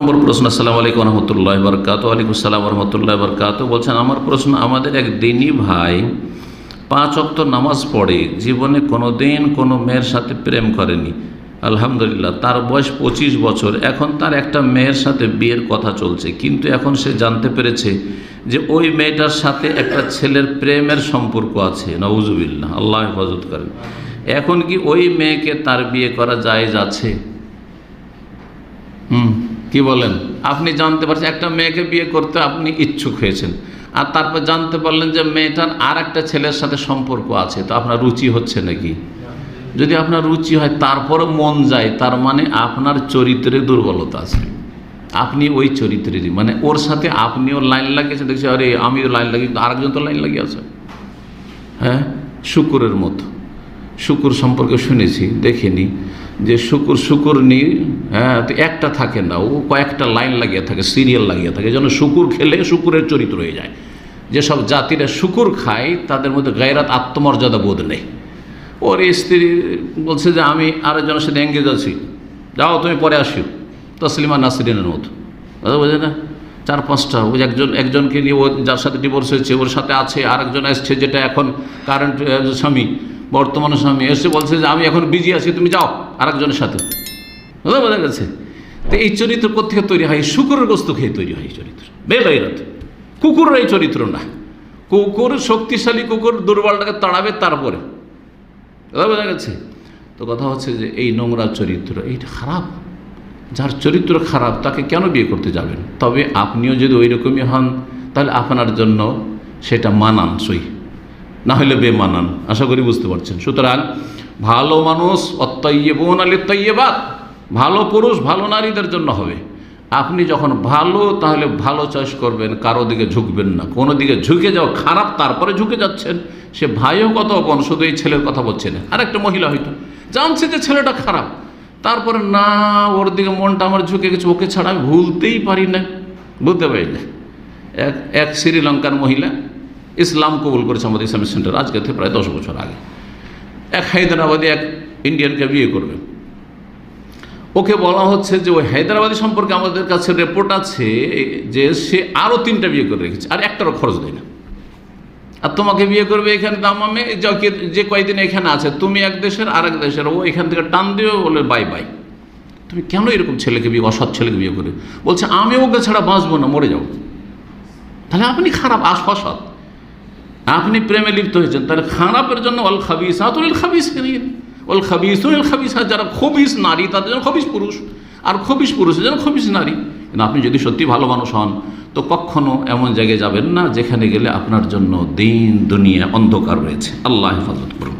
নম্বর প্রশ্ন, আসসালামু আলাইকুম রহমতুল্লাহ বরকাত ওয়ালাইকুম আসসালাম রহমতুল্লাহ বরকাত বলছেন, আমার প্রশ্ন, আমাদের এক দিনই ভাই পাঁচ অক্ত নামাজ পড়ে, জীবনে কোনো দিন কোনো মেয়ের সাথে প্রেম করেনি। আলহামদুলিল্লাহ, তার বয়স পঁচিশ বছর। এখন তার একটা মেয়ের সাথে বিয়ের কথা চলছে। কিন্তু এখন সে জানতে পেরেছে যে ওই মেয়েটার সাথে একটা ছেলের প্রেমের সম্পর্ক আছে। নওজুবিল্লাহ আল্লাহ হেফাজত করেন। এখন কি ওই মেয়েকে তার বিয়ে করা জায়েজ আছে? হুম, কি বলেন? আপনি জানতে পারছেন, একটা মেয়েকে বিয়ে করতে আপনি ইচ্ছুক হয়েছেন। আর তারপর জানতে পারলেন যে মেয়েটার আর একটা ছেলের সাথে সম্পর্ক আছে, তো আপনার রুচি হচ্ছে নাকি? যদি আপনার রুচি হয়, তারপরও মন যায়, তার মানে আপনার চরিত্রে দুর্বলতা আছে। আপনি ওই চরিত্রেরই মানে ওর সাথে আপনিও লাইন লাগিয়েছেন, দেখছি, আরে আমিও লাইন লাগিয়ে আরেকজন তো লাইন লাগিয়ে আছে। হ্যাঁ শুকুরের মতো। শুকুর সম্পর্কে শুনেছি, দেখিনি। যে শুকুর শুকুর নি হ্যাঁ তো একটা থাকে না, ও কয়েকটা লাইন লাগিয়ে থাকে, সিরিয়াল লাগিয়ে থাকে, যেন শুকুর খেলে শুকুরের চরিত্র হয়ে যায়। যেসব জাতিরা শুকুর খায়, তাদের মধ্যে গায়রাত আত্মমর্যাদা বোধ নেই। ওর স্ত্রী বলছে যে, আমি আরেকজনের সাথে এঙ্গেজ আছি। যাও, তুমি পরে আসিও। তসলিমা নাসরিনের মতো। কথা বোঝে না? চার, পাঁচটা, ওই একজন, একজনকে নিয়ে ও যার সাথে ডিভোর্স হয়েছে, ওর সাথে আছে, আরেকজন আসছে, যেটা এখন কারেন্ট স্বামী। বর্তমান স্বামী এসে বলছে যে, আমি এখন বিজি আছি, তুমি যাও, আরেকজনের সাথে। বুঝতে বোঝা গেছে? তো এই চরিত্র কোথেকে তৈরি হয়? শুকুরের গোস্ত খেয়ে তৈরি হয় এই চরিত্র। বেলাইরাত কুকুরের এই চরিত্র না। কুকুর শক্তিশালী, কুকুর দুর্বলটাকে তাড়াবে তারপরে। কথা বোঝা গেছে? তো কথা হচ্ছে যে, এই নোংরা চরিত্র, এইটা খারাপ। যার চরিত্র খারাপ, তাকে কেন বিয়ে করতে যাবেন? তবে আপনিও যদি ওই রকমই হন, তাহলে আপনার জন্য সেটা মানানসই। না হলে বেমানান। আশা করি বুঝতে পারছেন। সুতরাং ভালো মানুষ অত্যইয়েবন আলে তৈয়বাদ ভালো পুরুষ, ভালো নারীদের জন্য হবে। আপনি যখন ভালো, তাহলে ভালো চয়েস করবেন, কারও দিকে ঝুঁকবেন না। কোনো দিকে ঝুঁকে যাও, খারাপ তারপরে ঝুঁকে যাচ্ছেন। সে ভাইও কত অপন শুধু এই ছেলের কথা বলছে না। আর একটা মহিলা হয়তো জানছে যে ছেলেটা খারাপ। তারপরে, না, ওর দিকে মনটা আমার ঝুঁকে গেছে, ওকে ছাড়া আমি ভুলতেই পারি না। বুঝতে পারি না এক এক শ্রীলঙ্কার মহিলা ইসলাম কবুল করেছে আমাদের ইসলামিক সেন্টার। আজকে থেকে প্রায় দশ বছর আগে। এক হায়দ্রাবাদে এক ইন্ডিয়ানকে বিয়ে করবে। ওকে বলা হচ্ছে যে ওই হায়দ্রাবাদি সম্পর্কে আমাদের কাছে রিপোর্ট আছে যে সে আরও তিনটা বিয়ে করে রেখেছে, আর একটারও খরচ দেয় না। আর তোমাকে বিয়ে করবে এখানে দামামে যে কয়েকদিন এখানে আছে, তুমি এক দেশের আর এক দেশের, ও এখান থেকে টান দিবে, বলে বাই বাই তুমি কেন এরকম ছেলেকে বিয়ে, অসৎ ছেলেকে বিয়ে করে? বলছে, আমি ওকে ছাড়া বাঁচবো না, মরে যাব। তাহলে আপনি খারাপ, আস অসৎ। আপনি প্রেমে লিপ্ত হয়েছেন, তাহলে খারাপের জন্য অল খাবিস আতুল খাবিস অল খাবিস উল খাবিস, যারা খবিস নারী, তাদের জন্য খবিস পুরুষ। আর খবিস পুরুষের জন্য খবিস নারী। কিন্তু আপনি যদি সত্যি ভালো মানুষ হন, তো কখনো এমন জায়গায় যাবেন না যেখানে গেলে আপনার জন্য দিন, দুনিয়া অন্ধকার রয়েছে। আল্লাহ হেফাজত করুন।